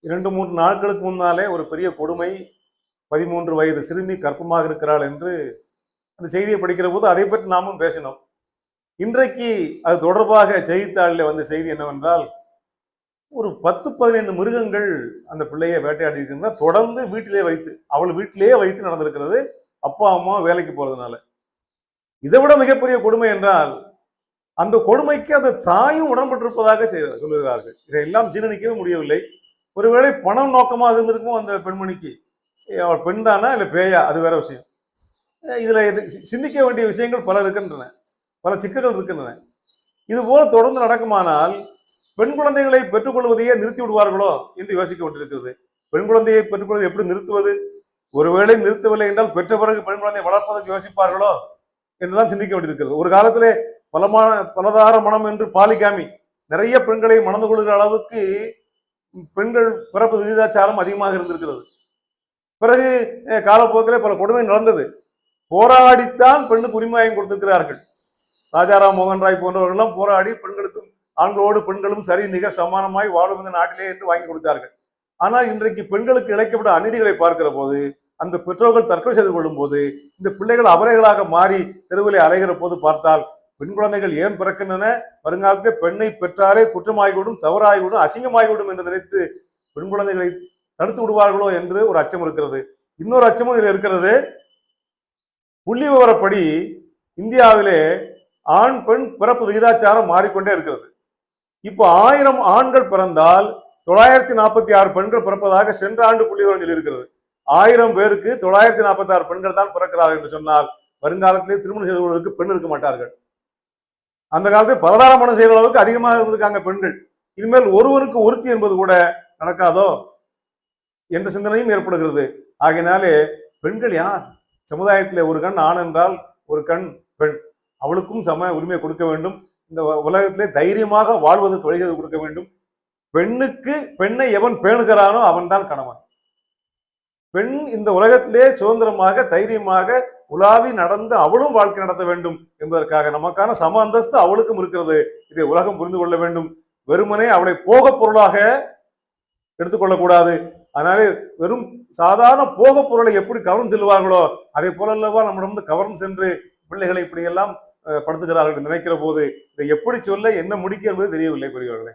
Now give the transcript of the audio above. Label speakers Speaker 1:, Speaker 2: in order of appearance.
Speaker 1: இரண்டு மூன்று நாட்களுக்கு முன்னாலே ஒரு பெரிய கொடுமை பதிமூன்று வயது சிறுமி கற்பமாக இருக்கிறாள் என்று அந்த செய்தியை படிக்கிற போது அதை பற்றி நாமும் பேசினோம். இன்றைக்கு அது தொடர்பாக செய்தித்தாளில் வந்த செய்தி என்னவென்றால் ஒரு பத்து பதினைந்து மிருகங்கள் அந்த பிள்ளையை வேட்டையாடி இருக்கின்றன. தொடர்ந்து வீட்டிலே வைத்து அவள் வீட்டிலேயே வைத்து நடந்திருக்கிறது. அப்பா அம்மா வேலைக்கு போறதுனால. இதை விட மிகப்பெரிய கொடுமை என்றால் அந்த கொடுமைக்கு அந்த தாயும் உடன்பட்டிருப்பதாக செய்ய- சொல்லுகிறார்கள். இதையெல்லாம் ஜீரணிக்கவே முடியவில்லை. ஒருவேளை பணம் நோக்கமாக இருந்திருக்கும் அந்த பெண்மணிக்கு. அவள் பெண் தானா இல்லை பேயா? அது வேற விஷயம். இதில் இது சிந்திக்க வேண்டிய விஷயங்கள் பல இருக்கின்றன. பல சிக்கல்கள் இருக்கின்றன. இதுபோல் தொடர்ந்து நடக்குமானால் பெண் குழந்தைகளை பெற்றுக்கொள்வதையே நிறுத்தி விடுவார்களோ என்று யோசிக்க வேண்டியிருக்கிறது. பெண் குழந்தையை பெற்றுக்கொள்வது எப்படி நிறுத்துவது? ஒருவேளை நிறுத்தவில்லை என்றால் பெற்ற பிறகு பெண் குழந்தையை வளர்ப்பதற்கு யோசிப்பார்களோ என்றுதான் சிந்திக்க வேண்டியிருக்கிறது. ஒரு காலத்திலே பலமான பலதார மனம் என்று பாலிகாமி நிறைய பெண்களை மணந்து கொள்கிற அளவுக்கு பெண்கள் பிறப்பு விகிதாச்சாரம் அதிகமாக இருந்திருக்கிறது. பிறகு காலப்போக்கில் காலப்போக்கிலே பல கொடுமை நடந்தது. போராடித்தான் பெண்ணுக்கு உரிமையம் கொடுத்திருக்கிறார்கள். ராஜாராம் மோகன் ராய் போன்றவர்கள்லாம் போராடி பெண்களுக்கும் ஆண்களோடு பெண்களும் சரி நிகர் சமானமாய் வாழும் இந்த நாட்டிலே என்று வாங்கி கொடுத்தார்கள். ஆனால் இன்றைக்கு பெண்களுக்கு இழைக்கப்பட்ட அநீதிகளை பார்க்கிற போது அந்த பெற்றோர்கள் தற்கொலை செய்து கொள்ளும் போது இந்த பிள்ளைகள் அபரைகளாக மாறி தெருவிலே அலைகிற போது பார்த்தால் பெண் குழந்தைகள் ஏன் பிறக்கின்றன? வருங்காலத்தில் பெண்ணை பெற்றாலே குற்றமாகிவிடும் தவறாகிவிடும் அசிங்கமாகிவிடும் என்று நினைத்து பெண் குழந்தைகளை தடுத்து விடுவார்களோ என்று ஒரு அச்சம் இருக்கிறது. இன்னொரு அச்சமும் இதில் இருக்கிறது. புள்ளி விவரப்படி இந்தியாவிலே ஆண் பெண் பிறப்பு விகிதாச்சாரம் மாறிக்கொண்டே இருக்கிறது. இப்போ ஆயிரம் ஆண்கள் பிறந்தால் தொள்ளாயிரத்தி நாற்பத்தி ஆறு பெண்கள் பிறப்பதாக சென்ற ஆண்டு புள்ளி விவரங்கள் இருக்கிறது. ஆயிரம் பேருக்கு தொள்ளாயிரத்தி நாற்பத்தி ஆறு பெண்கள் தான் பிறக்கிறார்கள் என்று சொன்னால் வருங்காலத்திலே திருமணம் செய்து கொள்வதற்கு பெண் இருக்க மாட்டார்கள். அந்த காலத்தில் பலதாரமணம் செய்கிற அளவுக்கு அதிகமாக இருந்திருக்காங்க பெண்கள். இனிமேல் ஒருவருக்கு ஒருத்தி என்பது கூட நடக்காதோ என்ற சிந்தனையும் ஏற்படுகிறது. ஆகையினாலே பெண்கள் யார்? சமுதாயத்திலே ஒரு கண் ஆண் என்றால் ஒரு கண் பெண். அவளுக்கும் சம உரிமை கொடுக்க வேண்டும். இந்த உலகத்திலே தைரியமாக வாழ்வதற்கு வழிகளை கொடுக்க வேண்டும். பெண்ணுக்கு பெண்ணை எவன் பேணுகிறானோ அவன்தான் கணவன். பெண் இந்த உலகத்திலே சுதந்திரமாக தைரியமாக உலாவி நடந்து அவளும் வாழ்க்கை நடத்த வேண்டும் என்பதற்காக நமக்கான சம அந்தஸ்து அவளுக்கும் இருக்கிறது. இதை உலகம் புரிந்து கொள்ள வேண்டும். வெறுமனே அவளை போகப் பொருளாக எடுத்துக்கொள்ளக்கூடாது அதனாலே வெறும் சாதாரண போக பொருளை எப்படி கவர்ந்து செல்வார்களோ அதே போல அல்லவா நம்மிடம் வந்து கவர்ந்து சென்று பிள்ளைகளை இப்படியெல்லாம் படுத்துகிறார்கள் என்று நினைக்கிற போது இதை எப்படி சொல்ல என்ன முடிக்க என்பது தெரியவில்லை பெரியவர்களே.